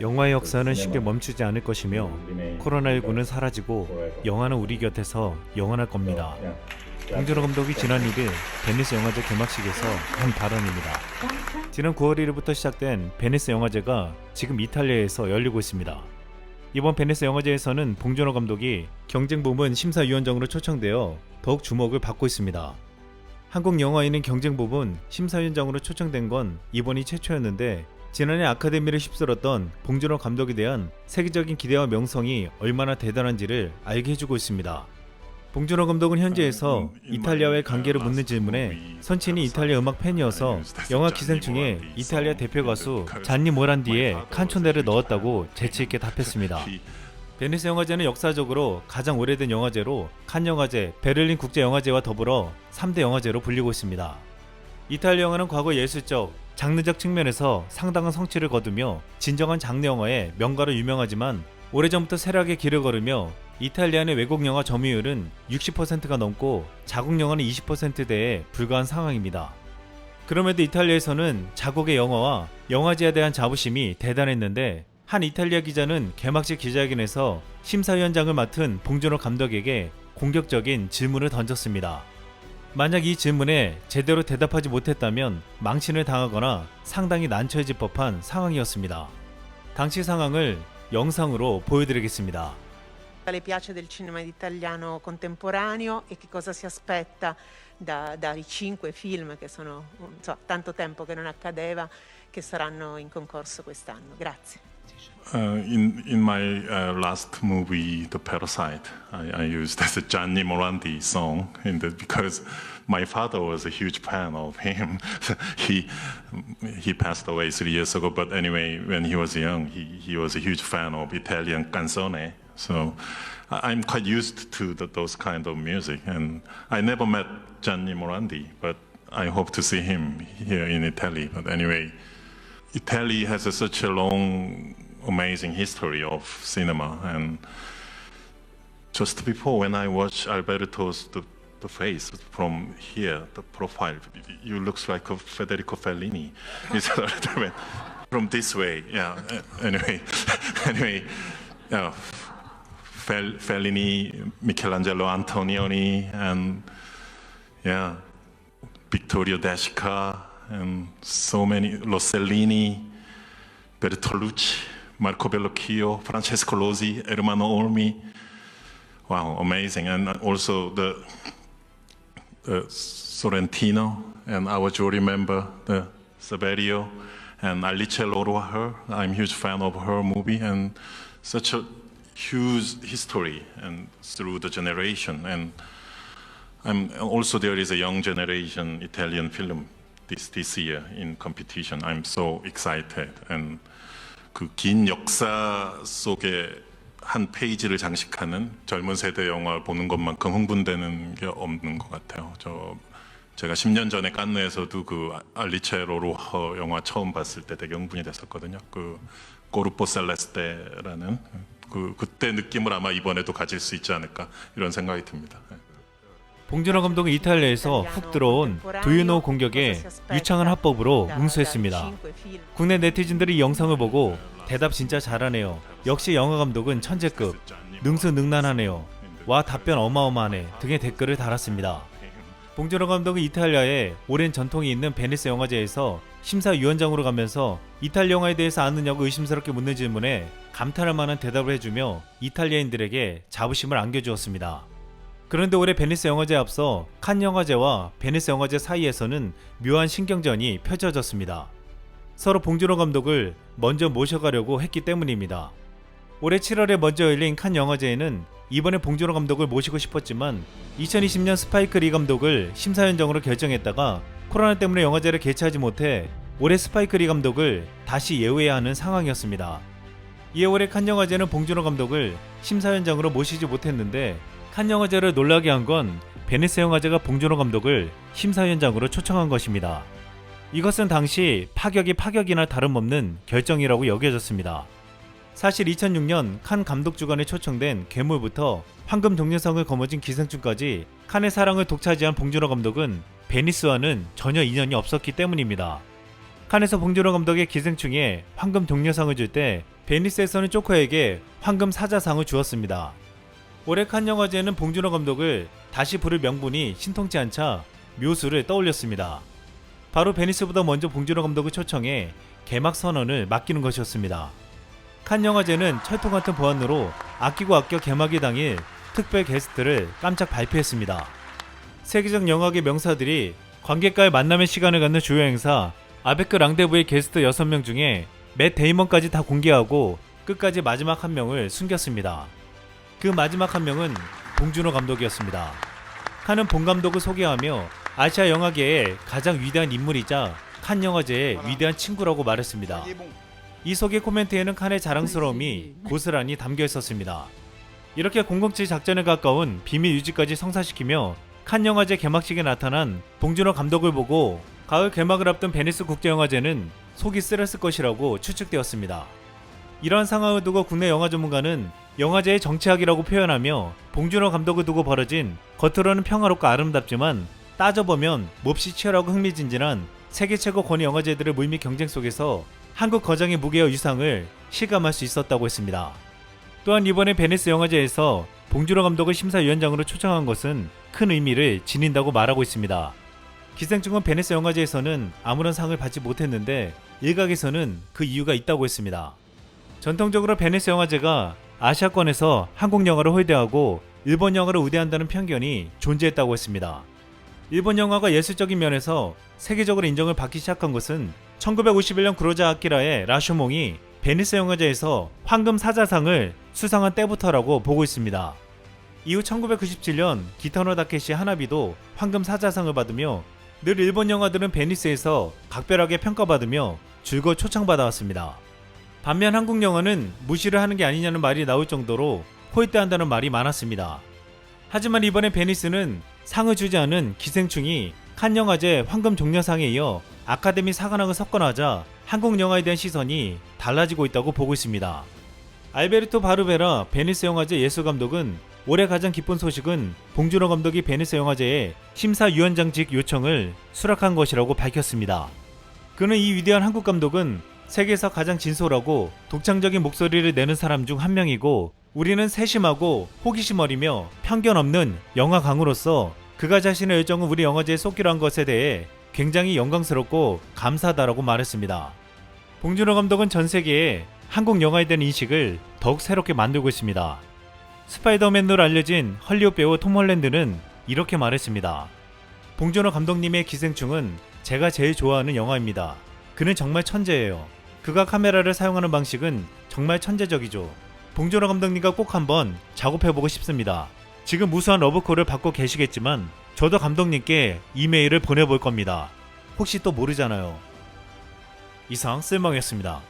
영화의 역사는 쉽게 멈추지 않을 것이며 코로나19는 사라지고 영화는 우리 곁에서 영원할 겁니다. 봉준호 감독이 지난 1일 베니스 영화제 개막식에서 한 발언입니다. 지난 9월 1일부터 시작된 베니스 영화제가 지금 이탈리아에서 열리고 있습니다. 이번 베니스 영화제에서는 봉준호 감독이 경쟁 부문 심사위원장으로 초청되어 더욱 주목을 받고 있습니다. 한국 영화인은 경쟁 부분 심사위원장으로 초청된 건 이번이 최초였는데 지난해 아카데미를 휩쓸었던 봉준호 감독에 대한 세계적인 기대와 명성이 얼마나 대단한지를 알게 해주고 있습니다. 봉준호 감독은 현지에서 이탈리아와의 관계를 묻는 질문에 선친이 이탈리아 음악 팬이어서 영화 기생충에 이탈리아 대표 가수 잔니 모란디의 칸초네를 넣었다고 재치있게 답했습니다. 베니스 영화제는 역사적으로 가장 오래된 영화제로 칸 영화제, 베를린 국제 영화제와 더불어 3대 영화제로 불리고 있습니다. 이탈리아 영화는 과거 예술적, 장르적 측면에서 상당한 성취를 거두며 진정한 장르 영화의 명가로 유명하지만 오래전부터 세락의 길을 걸으며 이탈리아 내 외국 영화 점유율은 60%가 넘고 자국 영화는 20%대에 불과한 상황입니다. 그럼에도 이탈리아에서는 자국의 영화와 영화제에 대한 자부심이 대단했는데 한 이탈리아 기자는 개막식 기자회견에서 심사위원장을 맡은 봉준호 감독에게 공격적인 질문을 던졌습니다. 만약 이 질문에 제대로 대답하지 못했다면 망신을 당하거나 상당히 난처해질 법한 상황이었습니다. 당시 상황을 영상으로 보여드리겠습니다. le piace del cinema italiano contemporaneo e che cosa si aspetta da- dai cinque film che sono insomma, tanto tempo che non accadeva che saranno in concorso quest'anno. Grazie. Uh, in in my uh, last movie, The Parasite, I, I used the Gianni Morandi song because my father was a huge fan of him. he he passed away three years ago, but anyway, when he was young, he, he was a huge fan of Italian canzone. So I'm quite used to the, those kind of music, and I never met Gianni Morandi, but I hope to see him here in Italy. But anyway. Italy has a, such a long, amazing history of cinema, and just before when I watched Alberto's the, the face from here, the profile, you looks like a Federico Fellini. It's a little bit from this way, yeah. Anyway, anyway, yeah. Fel, Fellini, Michelangelo Antonioni, and yeah, Vittorio Desca, and so many Rossellini, Bertolucci, Marco Bellocchio, Francesco Losi, Ermanno Olmi. Wow, amazing! And also the, the Sorrentino and our jury member, the and Alice Loroher. I'm a huge fan of her movie and such a huge history and through the generation and. I'm also there is a young generation Italian film this this year in competition. I'm so excited and 그 긴 역사 속에 한 페이지를 장식하는 젊은 세대 영화를 보는 것만큼 흥분되는 게 없는 것 같아요. 저 제가 10년 전에 깐느에서도 그 알리체 로로허 영화 처음 봤을 때 되게 흥분이 됐었거든요. 그 꼬르포 셀레스테라는 그 그때 느낌을 아마 이번에도 가질 수 있지 않을까 이런 생각이 듭니다. 네. 봉준호 감독은 이탈리아에서 훅 들어온 두유노 공격에 유창한 합법으로 응수했습니다. 국내 네티즌들이 이 영상을 보고 대답 진짜 잘하네요. 역시 영화 감독은 천재급. 능수능란하네요. 와 답변 어마어마하네 등의 댓글을 달았습니다. 봉준호 감독은 이탈리아에 오랜 전통이 있는 베니스 영화제에서 심사위원장으로 가면서 이탈리아 영화에 대해서 아느냐고 의심스럽게 묻는 질문에 감탄할 만한 대답을 해주며 이탈리아인들에게 자부심을 안겨주었습니다. 그런데 올해 베니스 영화제에 앞서 칸 영화제와 베니스 영화제 사이에서는 묘한 신경전이 펼쳐졌습니다. 서로 봉준호 감독을 먼저 모셔가려고 했기 때문입니다. 올해 7월에 먼저 열린 칸 영화제에는 이번에 봉준호 감독을 모시고 싶었지만 2020년 스파이크 리 감독을 심사위원장으로 결정했다가 코로나 때문에 영화제를 개최하지 못해 올해 스파이크 리 감독을 다시 예우해야 하는 상황이었습니다. 이에 올해 칸 영화제는 봉준호 감독을 심사위원장으로 모시지 못했는데 칸 영화제를 놀라게 한 건 베니스 영화제가 봉준호 감독을 심사위원장으로 초청한 것입니다. 이것은 당시 파격이 파격이나 다름없는 결정이라고 여겨졌습니다. 사실 2006년 칸 감독 주관에 초청된 괴물부터 황금 동료상을 거머쥔 기생충까지 칸의 사랑을 독차지한 봉준호 감독은 베니스와는 전혀 인연이 없었기 때문입니다. 칸에서 봉준호 감독의 기생충에 황금 동료상을 줄 때 베니스에서는 조커에게 황금 사자상을 주었습니다. 올해 칸 영화제는 봉준호 감독을 다시 부를 명분이 신통치 않자 묘수를 떠올렸습니다. 바로 베니스보다 먼저 봉준호 감독을 초청해 개막 선언을 맡기는 것이었습니다. 칸 영화제는 철통 같은 보안으로 아끼고 아껴 개막일 당일 특별 게스트를 깜짝 발표했습니다. 세계적 영화계 명사들이 관객과의 만남의 시간을 갖는 주요 행사 아베크 랑데부의 게스트 6명 중에 맷 데이먼까지 다 공개하고 끝까지 마지막 한 명을 숨겼습니다. 그 마지막 한 명은 봉준호 감독이었습니다. 칸은 본 감독을 소개하며 아시아 영화계의 가장 위대한 인물이자 칸 영화제의 위대한 친구라고 말했습니다. 이 소개 코멘트에는 칸의 자랑스러움이 고스란히 담겨 있었습니다. 이렇게 007 작전에 가까운 비밀 유지까지 성사시키며 칸 영화제 개막식에 나타난 봉준호 감독을 보고 가을 개막을 앞둔 베니스 국제영화제는 속이 쓰렸을 것이라고 추측되었습니다. 이러한 상황을 두고 국내 영화 전문가는 영화제의 정치학이라고 표현하며 봉준호 감독을 두고 벌어진 겉으로는 평화롭고 아름답지만 따져보면 몹시 치열하고 흥미진진한 세계 최고 권위 영화제들의 물밑 경쟁 속에서 한국 거장의 무게와 유상을 실감할 수 있었다고 했습니다. 또한 이번에 베니스 영화제에서 봉준호 감독을 심사위원장으로 초청한 것은 큰 의미를 지닌다고 말하고 있습니다. 기생충은 베니스 영화제에서는 아무런 상을 받지 못했는데 일각에서는 그 이유가 있다고 했습니다. 전통적으로 베니스 영화제가 아시아권에서 한국 영화를 홀대하고 일본 영화를 우대한다는 편견이 존재했다고 했습니다. 일본 영화가 예술적인 면에서 세계적으로 인정을 받기 시작한 것은 1951년 구로자 아키라의 라쇼몽이 베니스 영화제에서 황금 사자상을 수상한 때부터라고 보고 있습니다. 이후 1997년 기타노 다케시 하나비도 황금 사자상을 받으며 늘 일본 영화들은 베니스에서 각별하게 평가받으며 줄곧 초청받아왔습니다. 반면 한국 영화는 무시를 하는 게 아니냐는 말이 나올 정도로 홀대한다는 말이 많았습니다. 하지만 이번에 베니스는 상을 주지 않은 기생충이 칸 영화제 황금 종려상에 이어 아카데미 사관왕을 석권하자 한국 영화에 대한 시선이 달라지고 있다고 보고 있습니다. 알베르토 바르베라 베니스 영화제 예술 감독은 올해 가장 기쁜 소식은 봉준호 감독이 베니스 영화제에 심사위원장직 요청을 수락한 것이라고 밝혔습니다. 그는 이 위대한 한국 감독은 세계에서 가장 진솔하고 독창적인 목소리를 내는 사람 중 한 명이고 우리는 세심하고 호기심 어리며 편견 없는 영화 강으로서 그가 자신의 열정을 우리 영화제에 쏟기로 한 것에 대해 굉장히 영광스럽고 감사하다라고 말했습니다. 봉준호 감독은 전 세계에 한국 영화에 대한 인식을 더욱 새롭게 만들고 있습니다. 스파이더맨으로 알려진 헐리우드 배우 톰 홀랜드는 이렇게 말했습니다. 봉준호 감독님의 기생충은 제가 제일 좋아하는 영화입니다. 그는 정말 천재예요. 그가 카메라를 사용하는 방식은 정말 천재적이죠. 봉준호 감독님과 꼭 한번 작업해보고 싶습니다. 지금 무수한 러브콜을 받고 계시겠지만 저도 감독님께 이메일을 보내볼 겁니다. 혹시 또 모르잖아요. 이상 쓸멍이었습니다.